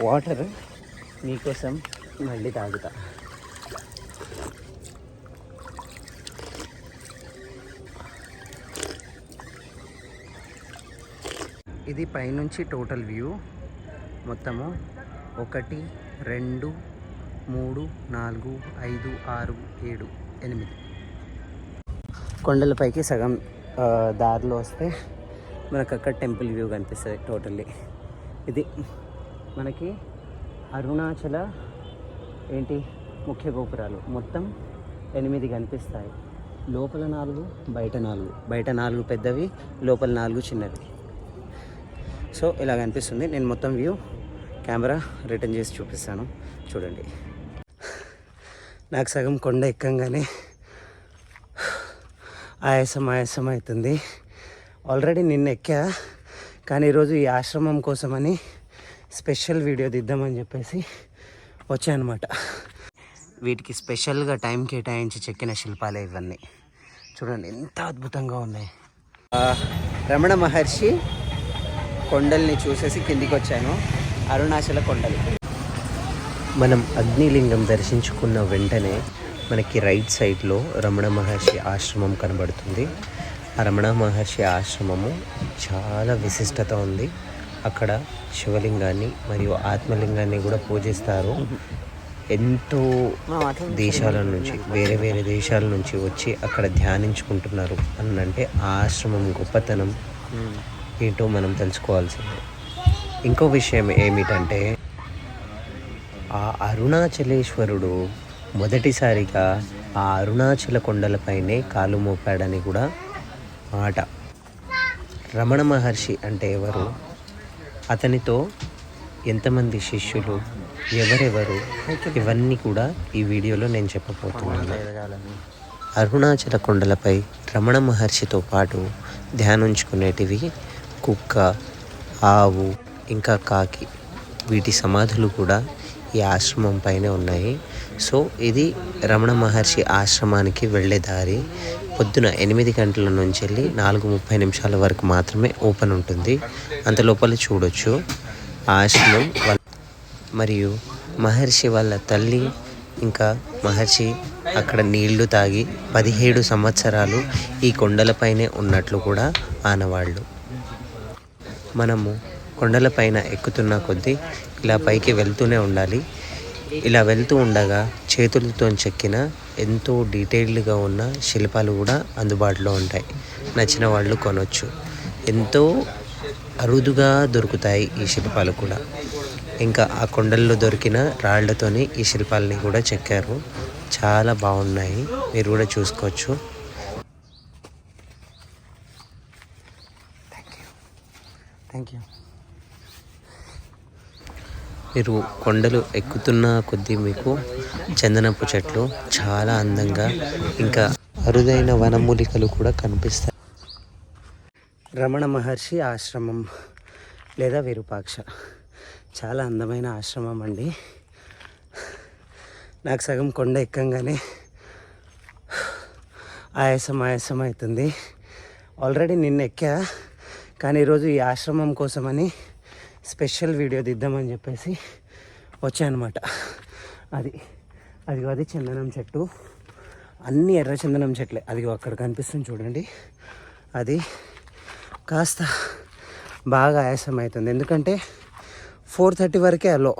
Water మీకోసం మళ్ళీ తాగుతా. ఇది పైనుంచి టోటల్ వ్యూ. మొత్తము ఒకటి రెండు మూడు నాలుగు ఐదు ఆరు ఏడు ఎనిమిది. కొండలపైకి సగం దారిలో వస్తే మనకు అక్కడ టెంపుల్ వ్యూ కనిపిస్తుంది టోటల్లీ. ఇది మనకి అరుణాచల ఏంటి ముఖ్య గోపురాలు? మొత్తం ఎనిమిది కనిపిస్తాయి. లోపల నాలుగు బయట నాలుగు. బయట నాలుగు పెద్దవి లోపల నాలుగు చిన్నవి. సో ఇలా కనిపిస్తుంది. నేను మొత్తం వ్యూ కెమెరా రిటర్న్ చేసి చూపిస్తాను. చూడండి. నాకు సగం కొండ ఎక్కంగానే ఆయాసం ఆయాసం అవుతుంది. ఆల్రెడీ నిన్న ఎక్కా కానీ ఈరోజు ఈ ఆశ్రమం కోసమని స్పెషల్ వీడియో తీద్దామని చెప్పేసి వచ్చాయన్నమాట వీటికి స్పెషల్గా టైం కేటాయించి చెక్కిన శిల్పాలే ఇవన్నీ. చూడండి ఎంత అద్భుతంగా ఉన్నాయి. రమణ మహర్షి కొండల్ని చూసేసి కిందికి వచ్చాను అరుణాచల కొండలు. మనం అగ్నిలింగం దర్శించుకున్న వెంటనే మనకి రైట్ సైడ్లో రమణ మహర్షి ఆశ్రమం కనబడుతుంది. ఆ రమణ మహర్షి ఆశ్రమము చాలా విశిష్టత ఉంది. అక్కడ శివలింగాన్ని మరియు ఆత్మలింగాన్ని కూడా పూజిస్తారు. ఎంతో దేశాల నుంచి వేరే వేరే దేశాల నుంచి వచ్చి అక్కడ ధ్యానించుకుంటున్నారు అనంటే ఆ ఆశ్రమం గొప్పతనం ఏంటో మనం తెలుసుకోవాల్సిందే. ఇంకో విషయం ఏమిటంటే ఆ అరుణాచలేశ్వరుడు మొదటిసారిగా ఆ అరుణాచల కొండలపైనే కాలు మోపాడని కూడా మాట. రమణ మహర్షి అంటే ఎవరు? అతనితో ఎంతమంది శిష్యులు ఎవరెవరు ఇవన్నీ కూడా ఈ వీడియోలో నేను చెప్పబోతున్నాను. అరుణాచల కొండలపై రమణ మహర్షితో పాటు ధ్యానించుకునేటివి కుక్క ఆవు ఇంకా కాకి. వీటి సమాధులు కూడా ఈ ఆశ్రమం పైనే ఉన్నాయి. సో ఇది రమణ మహర్షి ఆశ్రమానికి వెళ్ళే దారి. పొద్దున ఎనిమిది గంటల నుంచి వెళ్ళి నాలుగు ముప్పై నిమిషాల వరకు మాత్రమే ఓపెన్ ఉంటుంది. అంత లోపల చూడొచ్చు. ఆశ్రమం మరియు మహర్షి వాళ్ళ తల్లి ఇంకా మహర్షి అక్కడ నీళ్ళు తాగి పదిహేడు సంవత్సరాలు ఈ కొండలపైనే ఉన్నట్లు కూడా ఆనవాళ్ళు మనము కొండలపైన ఎక్కుతున్న కొద్దీ ఇలా పైకి వెళ్తూనే ఉండాలి. ఇలా వెళ్తూ ఉండగా చేతులతో చెక్కిన ఎంతో డీటెయిల్డ్గా ఉన్న శిల్పాలు కూడా అందుబాటులో ఉంటాయి. నచ్చిన వాళ్ళు కొనవచ్చు ఎంతో అరుదుగా దొరుకుతాయి ఈ శిల్పాలు కూడా. ఇంకా ఆ కొండల్లో దొరికిన రాళ్ళతోనే ఈ శిల్పాలని కూడా చెక్కారు. చాలా బాగున్నాయి. మీరు కూడా చూసుకోవచ్చు. థ్యాంక్ యూ మీరు కొండలు ఎక్కుతున్న కొద్దీ మీకు చందనపు చెట్లు చాలా అందంగా ఇంకా అరుదైన వనమూలికలు కూడా కనిపిస్తాయి. రమణ మహర్షి ఆశ్రమం లేదా విరూపాక్ష. చాలా అందమైన ఆశ్రమం అండి. నాకు సగం కొండ ఎక్కంగానే ఆయాసం ఆయాసం అవుతుంది. ఆల్రెడీ నిన్న ఎక్కా కానీ ఈరోజు ఈ ఆశ్రమం కోసమని స్పెషల్ వీడియో దిద్దామని చెప్పేసి వచ్చానమాట. అది అది అది చందనం చెట్టు. అన్ని ఎర్ర చందనం చెట్లే. అది అక్కడ కనిపిస్తుంది చూడండి. అది కాస్త బాగా ఆయాసం అవుతుంది ఎందుకంటే ఫోర్ థర్టీ వరకే అలో.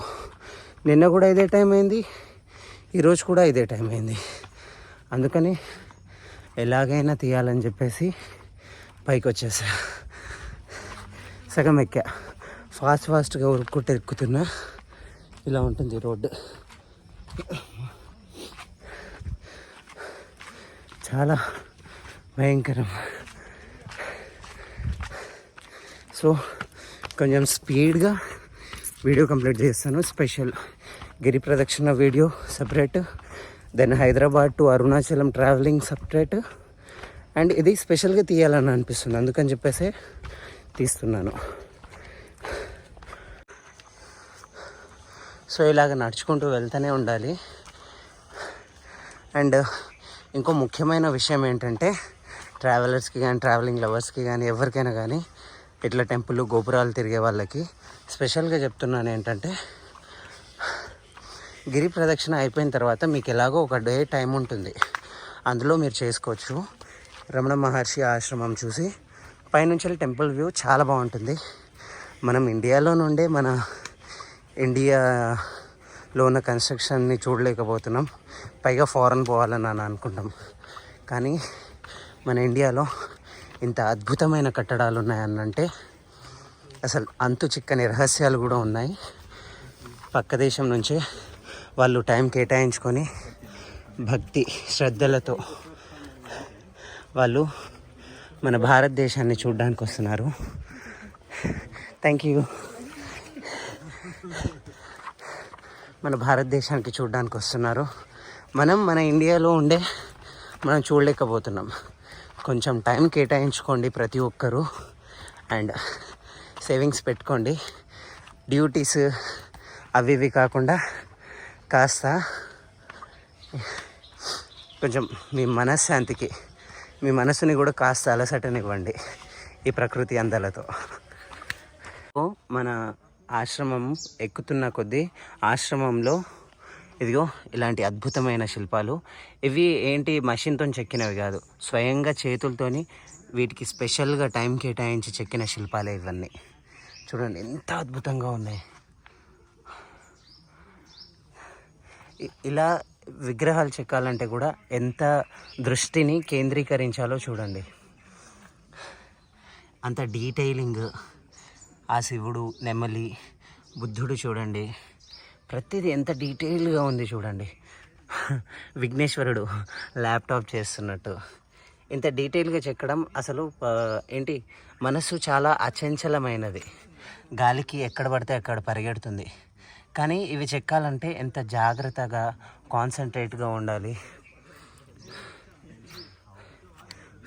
నిన్న కూడా ఇదే టైం అయింది ఈరోజు కూడా ఇదే టైం అయింది. అందుకని ఎలాగైనా తీయాలని చెప్పేసి పైకి వచ్చేసా సగం ఎక్కా. ఫాస్ట్ ఫాస్ట్గా ఉరుక్కుంటే ఎక్కుతున్నా. ఇలా ఉంటుంది రోడ్డు. చాలా భయంకరం. సో కొంచెం స్పీడ్గా వీడియో కంప్లీట్ చేస్తాను. స్పెషల్ గిరి ప్రదక్షిణ video separate. Then Hyderabad to Arunachalam travelling separate. And ఇది స్పెషల్గా తీయాలని అనిపిస్తుంది. అందుకని చెప్పేసి తీస్తున్నాను. సో ఇలాగ నడుచుకుంటూ వెళ్తూనే ఉండాలి. అండ్ ఇంకో ముఖ్యమైన విషయం ఏంటంటే ట్రావెలర్స్కి కానీ ట్రావెలింగ్ లవర్స్కి కానీ ఎవరికైనా కానీ ఇట్లా టెంపుల్ గోపురాలు తిరిగే వాళ్ళకి స్పెషల్గా చెప్తున్నాను ఏంటంటే గిరి ప్రదక్షిణ అయిపోయిన తర్వాత మీకు ఎలాగో ఒక డే టైం ఉంటుంది. అందులో మీరు చేసుకోవచ్చు. రమణ మహర్షి ఆశ్రమం చూసి పైనుంచి టెంపుల్ వ్యూ చాలా బాగుంటుంది. మనం ఇండియాలో నుండే మన ఇండియాలో ఉన్న కన్స్ట్రక్షన్ని చూడలేకపోతున్నాం. పైగా ఫారెన్ పోవాలని అని అనుకుంటాం కానీ మన ఇండియాలో ఇంత అద్భుతమైన కట్టడాలు ఉన్నాయన్నంటే అసలు అంతు చిక్కని రహస్యాలు కూడా ఉన్నాయి. పక్క దేశం నుంచే వాళ్ళు టైం కేటాయించుకొని భక్తి శ్రద్ధలతో వాళ్ళు మన భారతదేశాన్ని చూడడానికి వస్తున్నారు థ్యాంక్ యూ. మన భారతదేశానికి చూడడానికి వస్తున్నారు. మనం మన ఇండియాలో ఉండే మనం చూడలేకపోతున్నాం. కొంచెం టైం కేటాయించుకోండి ప్రతి ఒక్కరూ. అండ్ సేవింగ్స్ పెట్టుకోండి. డ్యూటీస్ అవి ఇవి కాకుండా కాస్త కొంచెం మీ మనశ్శాంతికి మీ మనసుని కూడా కాస్త అలసటనివ్వండి ఈ ప్రకృతి అందాలతో. మన ఆశ్రమం ఎక్కుతున్న కొద్దీ ఆశ్రమంలో ఇదిగో ఇలాంటి అద్భుతమైన శిల్పాలు. ఇవి ఏంటి? మషిన్తో చెక్కినవి కాదు. స్వయంగా చేతులతోని వీటికి స్పెషల్గా టైం కేటాయించి చెక్కిన శిల్పాలే ఇవన్నీ. చూడండి ఎంత అద్భుతంగా ఉన్నాయి. ఇలా విగ్రహాలు చెక్కాలంటే కూడా ఎంత దృష్టిని కేంద్రీకరించాలో చూడండి. అంత డీటెయిలింగ్ ఆ శివుడు నెమలి బుద్ధుడు చూడండి. ప్రతిదీ ఎంత డీటెయిల్గా ఉంది చూడండి. విఘ్నేశ్వరుడు ల్యాప్టాప్ చేస్తున్నట్టు. ఇంత డీటెయిల్గా చెక్కడం అసలు ఏంటి మనసు చాలా అచంచలమైనది. గాలికి ఎక్కడ పడితే అక్కడ పరిగెడుతుంది. కానీ ఇవి చెక్కాలంటే ఎంత జాగ్రత్తగా కాన్సన్ట్రేట్గా ఉండాలి.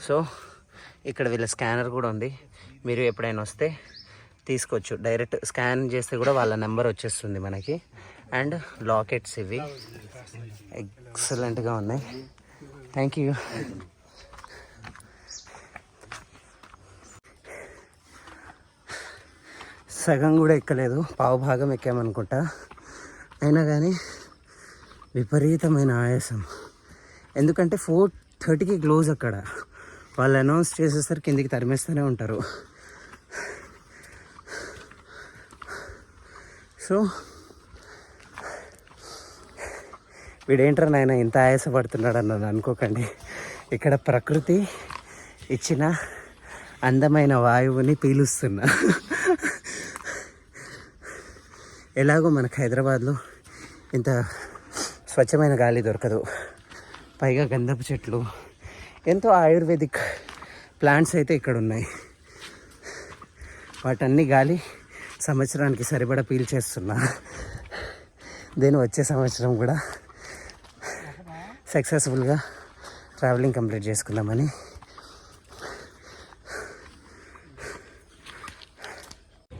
సో ఇక్కడ వీళ్ళ స్కానర్ కూడా ఉంది. మీరు ఎప్పుడైనా వస్తే తీసుకోవచ్చు. డైరెక్ట్ స్కాన్ చేస్తే కూడా వాళ్ళ నెంబర్ వచ్చేస్తుంది మనకి. అండ్ లాకెట్స్ ఇవి. ఎక్సలెంట్గా ఉన్నాయి. థ్యాంక్ యూ సగం కూడా ఎక్కలేదు. పావు భాగం ఎక్కామనుకుంటా. అయినా కానీ విపరీతమైన ఆయాసం. ఎందుకంటే ఫోర్ థర్టీకి క్లోజ్ అక్కడ. వాళ్ళు అనౌన్స్ చేసేసరికి కిందికి తరిమేస్తూనే ఉంటారు. సో వీడేంటారు నాయన ఇంత ఆయాసపడుతున్నాడు అన్నది అనుకోకండి. ఇక్కడ ప్రకృతి ఇచ్చిన అందమైన వాయువుని పీలుస్తున్నా. ఎలాగో మనకు హైదరాబాద్లో ఇంత స్వచ్ఛమైన గాలి దొరకదు. పైగా గంధపు చెట్లు ఎంతో ఆయుర్వేదిక్ ప్లాంట్స్ అయితే ఇక్కడ ఉన్నాయి వాటన్ని గాలి సంవత్సరానికి సరిపడా పీల్చేస్తున్నా దేని వచ్చే సంవత్సరం కూడా సక్సెస్ఫుల్గా ట్రావెలింగ్ కంప్లీట్ చేసుకుందామని.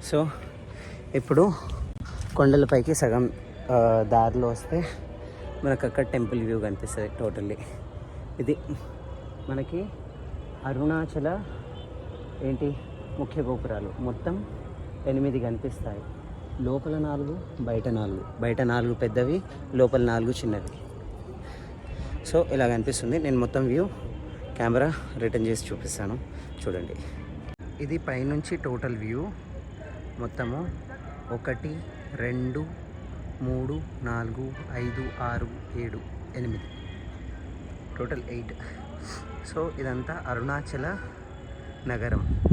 సో ఇప్పుడు కొండలపైకి సగం దారిలో వస్తే మనకు అక్కడ టెంపుల్ వ్యూ కనిపిస్తుంది టోటల్లీ. ఇది మనకి అరుణాచల ఏంటి ముఖ్య గోపురాలు. మొత్తం ఎనిమిది కనిపిస్తాయి. లోపల నాలుగు బయట నాలుగు. బయట నాలుగు పెద్దవి లోపల నాలుగు చిన్నవి. సో ఇలా కనిపిస్తుంది. నేను మొత్తం వ్యూ కెమెరా రిటర్న్ చేసి చూపిస్తాను. చూడండి. ఇది పైనుంచి టోటల్ వ్యూ. మొత్తము ఒకటి రెండు మూడు నాలుగు ఐదు ఆరు ఏడు ఎనిమిది. Total eight. సో ఇదంతా అరుణాచల నగరం.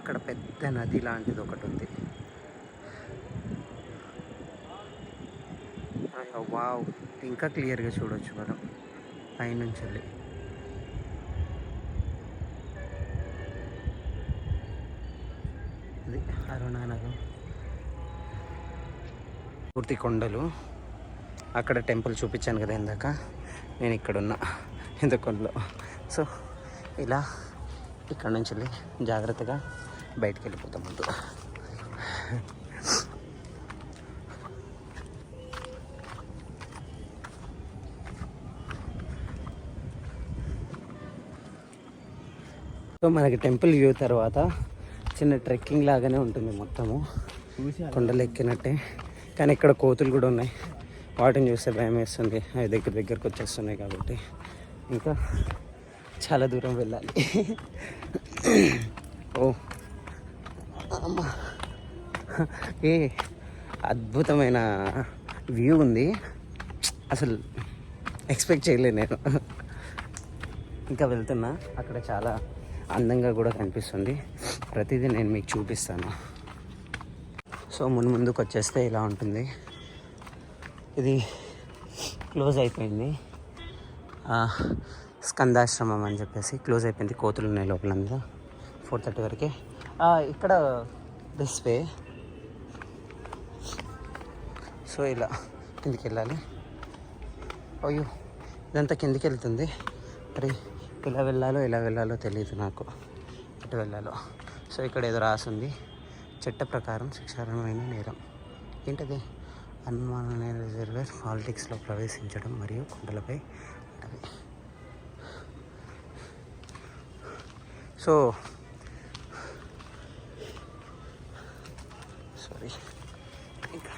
అక్కడ పెద్ద నది లాంటిది ఒకటి ఉంది. వావ్. ఇంకా క్లియర్గా చూడొచ్చు మనం. పైనుంచి వెళ్ళి. అది అరుణానగర్. పూర్తి కొండలు. అక్కడ టెంపుల్ చూపించాను కదా ఇందాక. నేను ఇక్కడున్నా. ఇంత కొండలో సో ఇలా. ఇక్కడ నుంచి వెళ్ళి జాగ్రత్తగా బయటికి వెళ్ళిపోతాం ముందు. సో మనకి టెంపుల్ వ్యూ తర్వాత చిన్న ట్రెక్కింగ్ లాగానే ఉంటుంది మొత్తము. కొండలు ఎక్కినట్టే. కానీ ఇక్కడ కోతులు కూడా ఉన్నాయి. వాటిని చూస్తే భయం వేస్తుంది. అవి దగ్గర దగ్గరకు వచ్చేస్తున్నాయి కాబట్టి. ఇంకా చాలా దూరం వెళ్ళాలి. ఓ. అమ్మా. ఏ అద్భుతమైన వ్యూ ఉంది. అసలు ఎక్స్పెక్ట్ చేయలేదు నేను. ఇంకా వెళ్తున్నా. అక్కడ చాలా అందంగా కూడా కనిపిస్తుంది. ప్రతిదీ నేను మీకు చూపిస్తాను. సో ముందు ముందుకు వచ్చేస్తే ఇలా ఉంటుంది. ఇది క్లోజ్ అయిపోయింది. స్కందాశ్రమం అని చెప్పేసి క్లోజ్ అయిపోయింది కోతులు ఉన్నాయి లోపలంతా ఫోర్ థర్టీ వరకే. ఇక్కడ దిస్ వే సో ఇలా కిందికి వెళ్ళాలి అయ్యో ఇదంతా కిందికి వెళ్తుంది మరి ఇలా వెళ్ళాలో ఇలా వెళ్ళాలో తెలియదు నాకు. ఎటు వెళ్ళాలో. సో ఇక్కడ ఏదో రాసింది. చట్ట ప్రకారం శిక్షార్హమైన నేరం. ఏంటది? అనుమానమైన రిజర్వేర్ పాలిటిక్స్లో ప్రవేశించడం మరియు కొండలపై ఉంటుంది. సో సారీ ఇంకా.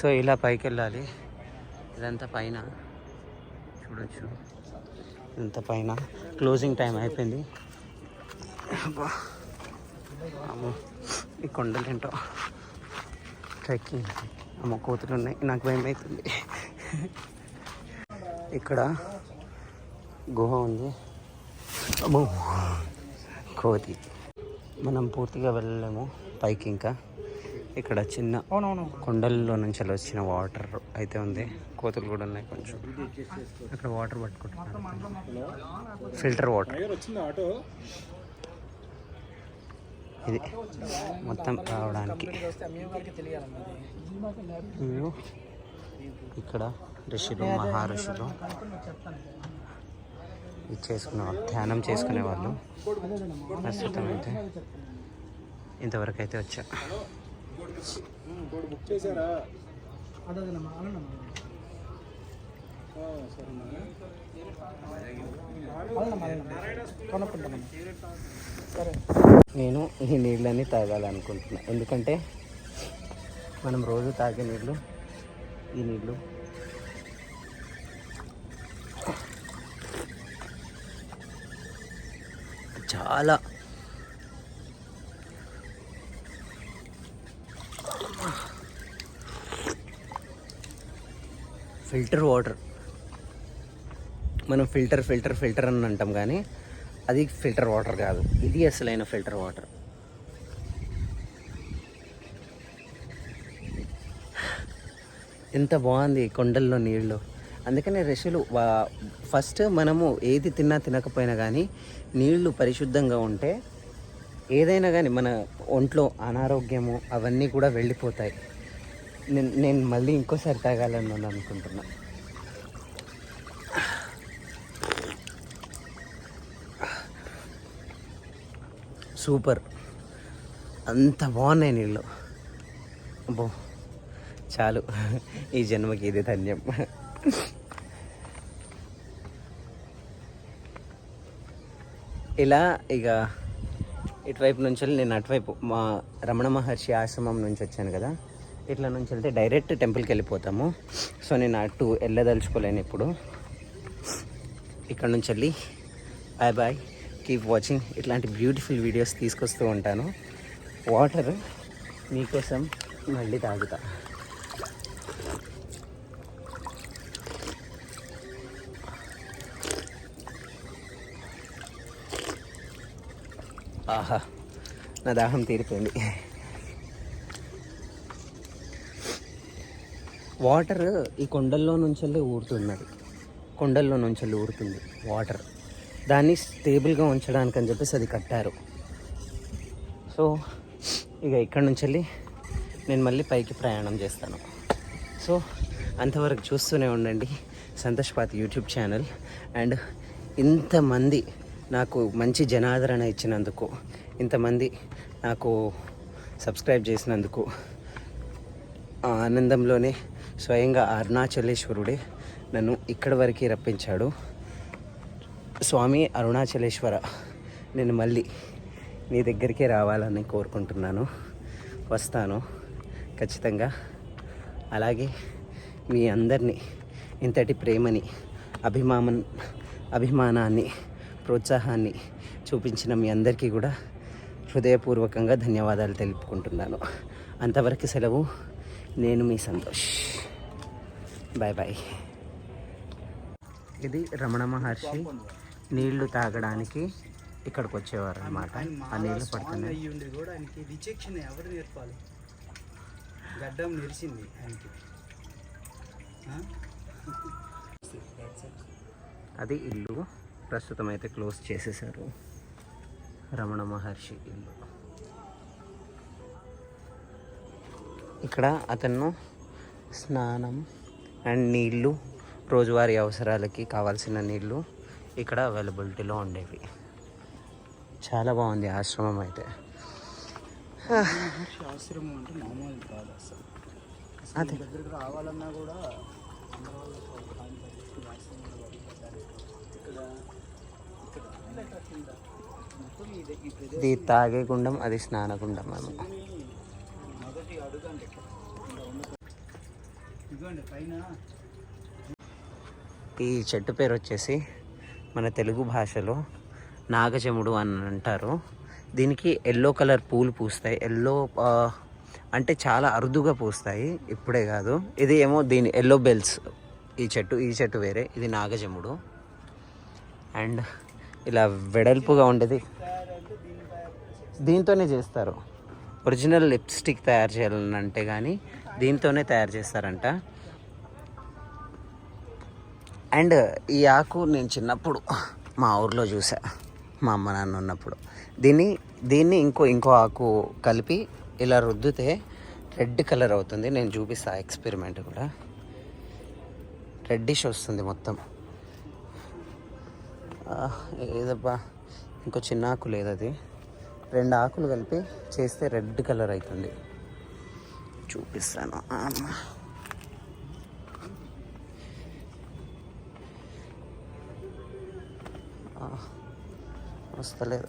సో ఇలా పైకి వెళ్ళాలి ఇదంతా పైన. చూడొచ్చు. ఇంత పైన. క్లోజింగ్ టైం అయిపోయింది. అమ్మో ఈ కొండలు ఏంటో ట్రెక్కింగ్ అమ్మ కోతులు ఉన్నాయి నాకు భయం అవుతుంది ఇక్కడ గుహ ఉంది. అమ్మో కోతి. మనం పూర్తిగా వెళ్ళలేము. పైకి ఇంకా ఇక్కడ చిన్న కొండల్లో నుంచి వచ్చిన వాటర్ అయితే ఉంది కోతులు కూడా ఉన్నాయి కొంచెం అక్కడ వాటర్ పట్టుకుంటున్నారు ఫిల్టర్ వాటర్ ఇది మొత్తం రావడానికి ఇక్కడ ఋషులు మహారుషులు ఇది చేసుకునే వాళ్ళు ధ్యానం చేసుకునే వాళ్ళు ప్రస్తుతం అయితే ఇంతవరకు అయితే వచ్చా. బుక్ చేశారా నేను ఈ నీళ్ళని తాగాలనుకుంటున్నా. ఎందుకంటే మనం రోజు తాగే నీళ్ళు ఈ నీళ్ళు చాలా ఫిల్టర్ వాటర్. మనం ఫిల్టర్ ఫిల్టర్ ఫిల్టర్ అని అంటాం కానీ అది ఫిల్టర్ వాటర్ కాదు. ఇది అసలైన ఫిల్టర్ వాటర్. ఎంత బాగుంది కొండల్లో నీళ్ళు. అందుకనే ఋషులు ఫస్ట్ మనము ఏది తిన్నా తినకపోయినా కానీ నీళ్ళు పరిశుద్ధంగా ఉంటే ఏదైనా కానీ మన ఒంట్లో అనారోగ్యము అవన్నీ కూడా వెళ్ళిపోతాయి. నేను నేను మళ్ళీ ఇంకోసారి తాగాలని అనుకుంటున్నా. సూపర్. అంత బాగున్నాయి నీళ్ళు. అబ్బో చాలు. ఈ జన్మకి ఇది ధన్యం. ఇలా ఇక ఇటువైపు నుంచి నేను అటువైపు మా రమణ మహర్షి ఆశ్రమం నుంచి వచ్చాను కదా. ఇట్లా నుంచి వెళ్తే డైరెక్ట్ టెంపుల్కి వెళ్ళిపోతాము. సో నేను అటు వెళ్ళదలుచుకోలేను ఇప్పుడు. ఇక్కడ నుంచి వెళ్ళి బాయ్ బాయ్ కీప్ వాచింగ్ ఇట్లాంటి బ్యూటిఫుల్ వీడియోస్ తీసుకొస్తూ ఉంటాను. వాటర్ మీకోసం మళ్ళీ తాగుతా. ఆహా నా దాహం తీరిపోయింది. వాటర్ ఈ కొండల్లో నుంచి ఊరుతున్నది. కొండల్లో నుంచి ఊరుతుంది వాటర్. దాన్ని స్టేబుల్గా ఉంచడానికి అని చెప్పేసి అది కట్టారు. సో ఇక ఇక్కడ నుంచి వెళ్ళి నేను మళ్ళీ పైకి ప్రయాణం చేస్తాను. సో అంతవరకు చూస్తూనే ఉండండి సంతోష్పాతి యూట్యూబ్ ఛానల్. అండ్ ఇంతమంది నాకు మంచి జనాదరణ ఇచ్చినందుకు ఇంతమంది నాకు సబ్స్క్రైబ్ చేసినందుకు ఆ ఆనందంలోనే స్వయంగా అరుణాచలేశ్వరుడే నన్ను ఇక్కడి వరకు రప్పించాడు. స్వామి అరుణాచలేశ్వర నేను మళ్ళీ నీ దగ్గరికే రావాలని కోరుకుంటున్నాను. వస్తాను ఖచ్చితంగా. అలాగే మీ అందరినీ ఇంతటి ప్రేమని అభిమానం అభిమానాన్ని ప్రోత్సాహాన్ని చూపించిన మీ అందరికీ కూడా హృదయపూర్వకంగా ధన్యవాదాలు తెలుపుకుంటున్నాను. అంతవరకు సెలవు. నేను మీ సంతోష్. బాయ్ బాయ్ ఇది రమణ మహర్షి నీళ్ళు తాగడానికి ఇక్కడికి వచ్చేవారు అనమాట ఆ నీళ్ళు పడుతున్నాయి. అయ్యి ఉండి కూడా ఆయనకి విచక్షణ ఎవరు నేర్పాలి? గడ్డం మెరిసింది ఆయనకి? అది ఇల్లు ప్రస్తుతం అయితే క్లోజ్ చేసేసారు రమణ మహర్షి ఇల్లు. ఇక్కడ అతను స్నానం అండ్ నీళ్ళు రోజువారీ అవసరాలకి కావాల్సిన నీళ్ళు ఇక్కడ అవైలబిలిటీలో ఉండేవి. చాలా బాగుంది ఆశ్రమం అయితే. మహర్షి ఆశ్రమం అంటే మామూలు కాదు అసలు అసలు అదే. దగ్గరికి రావాలన్నా కూడా ఇది తాగే గుండం అది స్నానగుండం అన్నమాట శివుని మొదటి అడుగు అంటే ఇక్కడ. ఇక్కడ ఉన్న- ఇదిగోండి పైన ఈ చెట్టు పేరు వచ్చేసి మన తెలుగు భాషలో నాగజముడు అని అంటారు. దీనికి ఎల్లో కలర్ పూలు పూస్తాయి. ఎల్లో అంటే చాలా అరుదుగా పూస్తాయి. ఇప్పుడే కాదు. ఇది ఏమో దీని ఎల్లో బెల్స్. ఈ చెట్టు ఈ చెట్టు వేరే. ఇది నాగజముడు. అండ్ ఇలా వెడల్పుగా ఉండేది. దీంతోనే చేస్తారు. ఒరిజినల్ లిప్స్టిక్ తయారు చేయాలని అంటే కానీ దీంతోనే తయారు చేస్తారంట. అండ్ ఈ ఆకు నేను చిన్నప్పుడు మా ఊర్లో చూసా. మా అమ్మ నాన్న ఉన్నప్పుడు. దీన్ని దీన్ని ఇంకో ఇంకో ఆకు కలిపి ఇలా రుద్దితే రెడ్ కలర్ అవుతుంది. నేను చూపిస్తా ఎక్స్పెరిమెంట్ కూడా. రెడ్డిష్ వస్తుంది మొత్తం. ఏదబ్బా ఇంకో చిన్న ఆకు లేదు అది. రెండు ఆకులు కలిపి చేస్తే రెడ్ కలర్ అవుతుంది. చూపిస్తాను అమ్మ. ఆ, వస్తలేదు.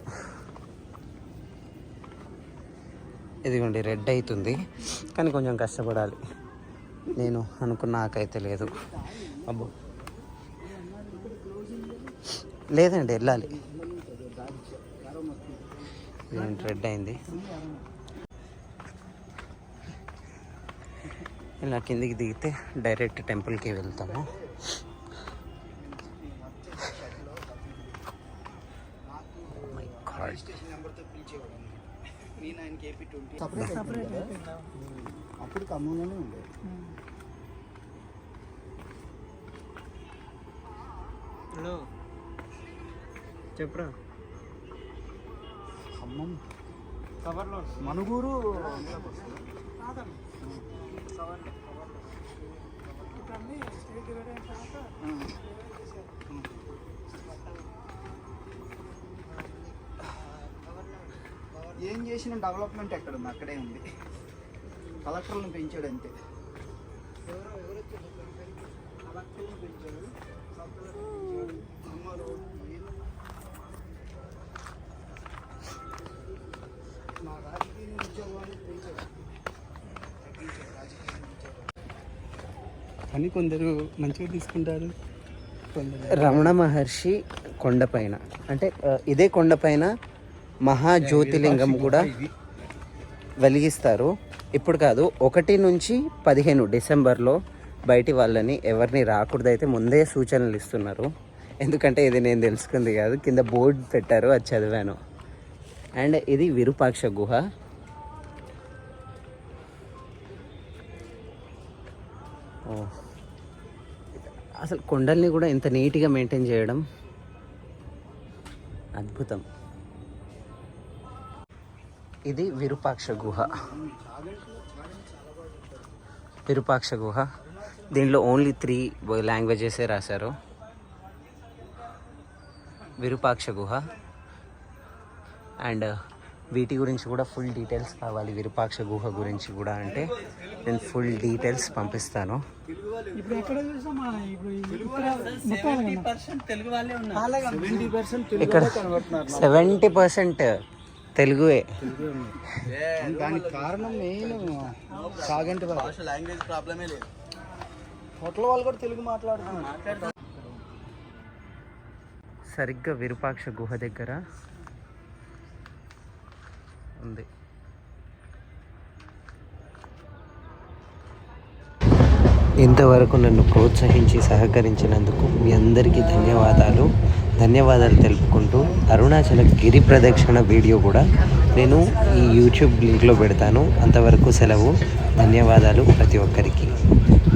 ఇదిగోండి రెడ్ అవుతుంది కానీ కొంచెం కష్టపడాలి. నేను అనుకున్నాకైతే లేదు. అబ్బో. లేదండి వెళ్ళాలి. రెడ్ అయింది. ఇలా కిందికి దిగితే డైరెక్ట్ టెంపుల్కి వెళ్తాము. అప్పుడు ఖమ్మంలోనే ఉండేది హలో. చెప్పురా? ఖమ్మం. కవర్లో మనుగూరు ఏం చేసిన డెవలప్మెంట్ ఎక్కడ ఉంది? అక్కడే ఉంది. కలెక్టర్లను పెంచాడు అంతే. మా రాజకీయ ఉద్యోగాన్ని పెంచాడు కానీ కొందరు మంచిగా తీసుకుంటారు. రమణ మహర్షి కొండపైన అంటే ఇదే కొండపైన మహాజ్యోతిలింగం కూడా వెలిగిస్తారు. ఇప్పుడు కాదు ఒకటి నుంచి పదిహేను డిసెంబర్లో బయటి వాళ్ళని ఎవరిని రాకూడదైతే ముందే సూచనలు ఇస్తున్నారు. ఎందుకంటే ఇది నేను తెలుసుకుంది కాదు కింద బోర్డు పెట్టారు అది చదివాను. అండ్ ఇది విరూపాక్ష గుహ. అసలు కొండల్ని కూడా ఇంత నీట్గా మెయింటైన్ చేయడం అద్భుతం. ఇది విరూపాక్ష గుహ. విరూపాక్ష గుహ. దీనిలో ఓన్లీ త్రీ లాంగ్వేజెసే రాశారు? విరూపాక్ష గుహ. అండ్ వీటి గురించి కూడా ఫుల్ డీటెయిల్స్ కావాలి. విరూపాక్ష గుహ గురించి కూడా అంటే నేను ఫుల్ డీటెయిల్స్ పంపిస్తాను. ఇక్కడ సెవెంటీ పర్సెంట్ తెలుగువే. దానికి కారణం మెయిన్ సాగంటి భాష లాంగ్వేజ్ ప్రాబ్లమే లేదు. హోటల్ వాళ్ళు కూడా తెలుగు మాట్లాడుతున్నారు. సరిగ్గా విరూపాక్ష గుహ దగ్గర ఉంది. ఇంతవరకు నన్ను ప్రోత్సహించి సహకరించినందుకు మీ అందరికీ ధన్యవాదాలు. ధన్యవాదాలు తెలుపుకుంటూ అరుణాచల గిరి ప్రదక్షిణ వీడియో కూడా నేను ఈ యూట్యూబ్ లింక్లో పెడతాను. అంతవరకు సెలవు. ధన్యవాదాలు ప్రతి ఒక్కరికి.